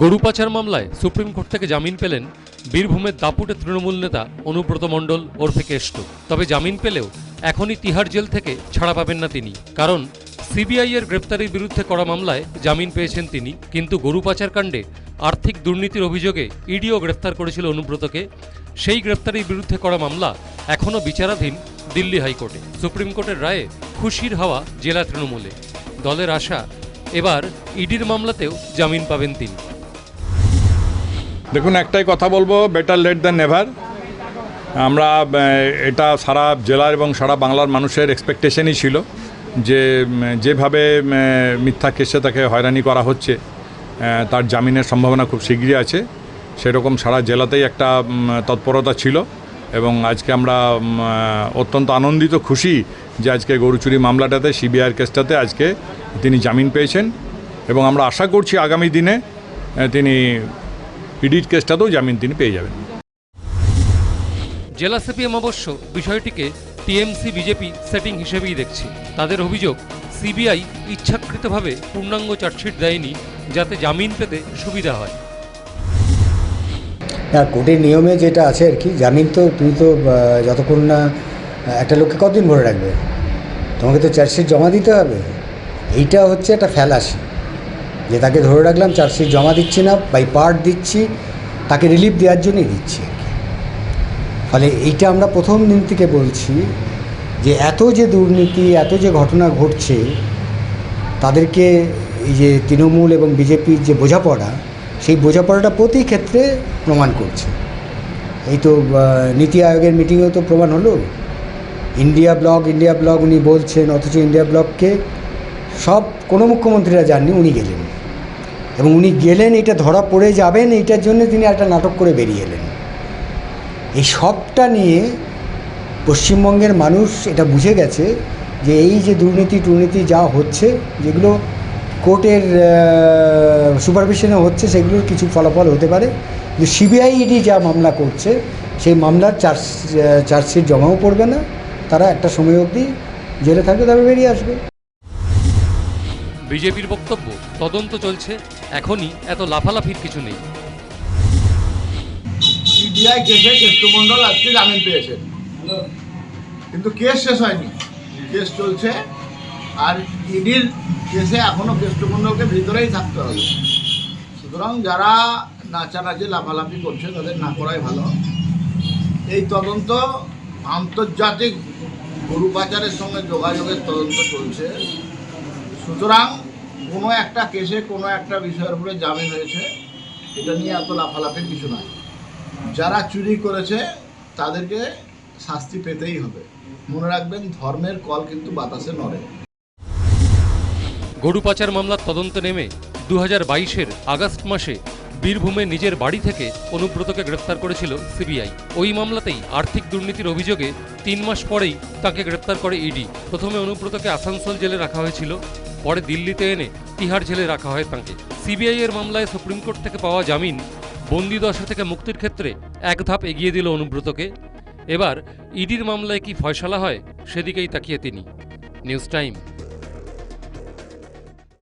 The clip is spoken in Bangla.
গরু পাচার মামলায় সুপ্রিম কোর্ট থেকে জামিন পেলেন বীরভূমের দাপুটে তৃণমূল নেতা অনুব্রত মণ্ডল ওরফে কেষ্ট। তবে জামিন পেলেও এখনই তিহার জেল থেকে ছাড়া পাবেন না তিনি। কারণ সিবিআই এর গ্রেপ্তারির বিরুদ্ধে করা মামলায় জামিন পেয়েছেন তিনি। কিন্তু গরু পাচার কাণ্ডে আর্থিক দুর্নীতির অভিযোগে ইডিও গ্রেফতার করেছিল অনুব্রতকে। সেই গ্রেপ্তারির বিরুদ্ধে করা মামলা এখনও বিচারাধীন দিল্লি হাইকোর্টে। সুপ্রিম কোর্টের রায়ে খুশির হাওয়া জেলা তৃণমূলে। দলের আশা, এবার ইডির মামলাতেও জামিন পাবেন তিনি। দেখুন, একটাই কথা বলব বেটার লেট দ্যান নেভার আমরা এটা সারা জেলার এবং সারা বাংলার মানুষের এক্সপেকটেশনই ছিল যে যেভাবে মিথ্যা কেসে তাকে হয়রানি করা হচ্ছে তার জামিনের সম্ভাবনা খুব শীঘ্রই আছে। সেরকম সারা জেলাতেই একটা তৎপরতা ছিল এবং আজকে আমরা অত্যন্ত আনন্দিত, খুশি যে আজকে গরু চুরি মামলাটাতে, সিবিআইয়ের কেসটাতে আজকে তিনি জামিন পেয়েছেন এবং আমরা আশা করছি আগামী দিনে তিনি ইডির কেসটাতেও জামিন তিনি পেয়ে যাবেন। জেলা সিপিএম অবশ্য বিষয়টিকে টিএমসি বিজেপি সেটিং হিসেবেই দেখছে। তাদের অভিযোগ সিবিআই ইচ্ছাকৃতভাবে পূর্ণাঙ্গ চার্জশিট দেয়নি যাতে জামিন পেতে সুবিধা হয়। না কোর্টের নিয়মে যেটা আছে আর কি জামিন তো তুমি তো যতক্ষণ না একটা লোককে কতদিন ভরে রাখবে? তোমাকে তো চার্জশিট জমা দিতে হবে। এইটা হচ্ছে একটা ফ্যালাসি। যে তাকে ধরে রাখলাম, চার্জশিট জমা দিচ্ছি না, বাই পার্ট দিচ্ছি, তাকে রিলিফ দেওয়ার জন্যই দিচ্ছি ফলে এইটা আমরা প্রথম দিন থেকে বলছি যে এত যে দুর্নীতি, এত যে ঘটনা ঘটছে, তাদেরকে এই যে তৃণমূল এবং বিজেপির যে বোঝাপড়া, সেই বোঝাপড়াটা প্রতি ক্ষেত্রে প্রমাণ করছে। এই তো নীতি আয়োগের মিটিংয়েও তো প্রমাণ হলো। ইন্ডিয়া ব্লক ইন্ডিয়া ব্লক উনি বলছেন, অথচ ইন্ডিয়া ব্লককে সব কোনো মুখ্যমন্ত্রীরা যাননি, উনি গেলেন। এবং উনি গেলেন, এটা ধরা পড়ে যাবেন, এইটার জন্য তিনি একটা নাটক করে বেরিয়ে এলেন। এই সবটা নিয়ে পশ্চিমবঙ্গের মানুষ এটা বুঝে গেছে যে এই যে দুর্নীতি, টুর্নীতি যা হচ্ছে, যেগুলো কোর্টের সুপারভিশনে হচ্ছে, সেগুলোর কিছু ফলাফল হতে পারে। কিন্তু সিবিআই ইডি যা মামলা করছে, সেই মামলার চার্জ চার্জশিট জমাও পড়বে না। তারা একটা সময় অবধি জেলে থাকবে, তারপরে বেরিয়ে আসবে। বিজেপির বক্তব্য তদন্ত চলছে এখনই এত লাফালাফির কিছু নেই। সিবিআই কেসে কেষ্টমণ্ডল আজকে জামিন পেয়েছেন কিন্তু কেস শেষ হয়নি। কেস চলছে আর ইডির কেসে এখনও কেষ্টমণ্ডলকে ভিতরেই থাকতে হবে। সুতরাং যারা নাচানাচি লাফালাফি করছে তাদের না করাই ভালো। এই তদন্ত আন্তর্জাতিক গরু পাচারের সঙ্গে যোগাযোগের তদন্ত চলছে। সুতরাং কোনো একটা কেসে কোনো একটা বিষয়ের উপরে জামিন হয়েছে, এটা নিয়ে এত লাফালাফির কিছু নয় যারা চুরি করেছে, তাদেরকে শাস্তি পেতেই হবে। মনে রাখবেন, ধর্মের কল কিন্তু বাতাসে নড়ে। গরু পাচার মামলার তদন্ত নেমে দু হাজার আগস্ট মাসে বীরভূমে নিজের বাড়ি থেকে অনুব্রতকে গ্রেফতার করেছিল সিবিআই। ওই মামলাতেই আর্থিক দুর্নীতির অভিযোগে তিন মাস পরেই তাকে গ্রেফতার করে ইডি। প্রথমে অনুব্রতকে আসানসোল জেলে রাখা হয়েছিল। পরে দিল্লিতে এনে তিহার জেলে রাখা হয় তাঁকে। সিবিআই এর মামলায় সুপ্রিম কোর্ট থেকে পাওয়া জামিন বন্দি দশা থেকে মুক্তির ক্ষেত্রে এক ধাপ এগিয়ে দিল অনুব্রতকে। এবার ইডির মামলায় কি ফয়সালা হয় সেদিকেই তাকিয়ে তিনি। News time.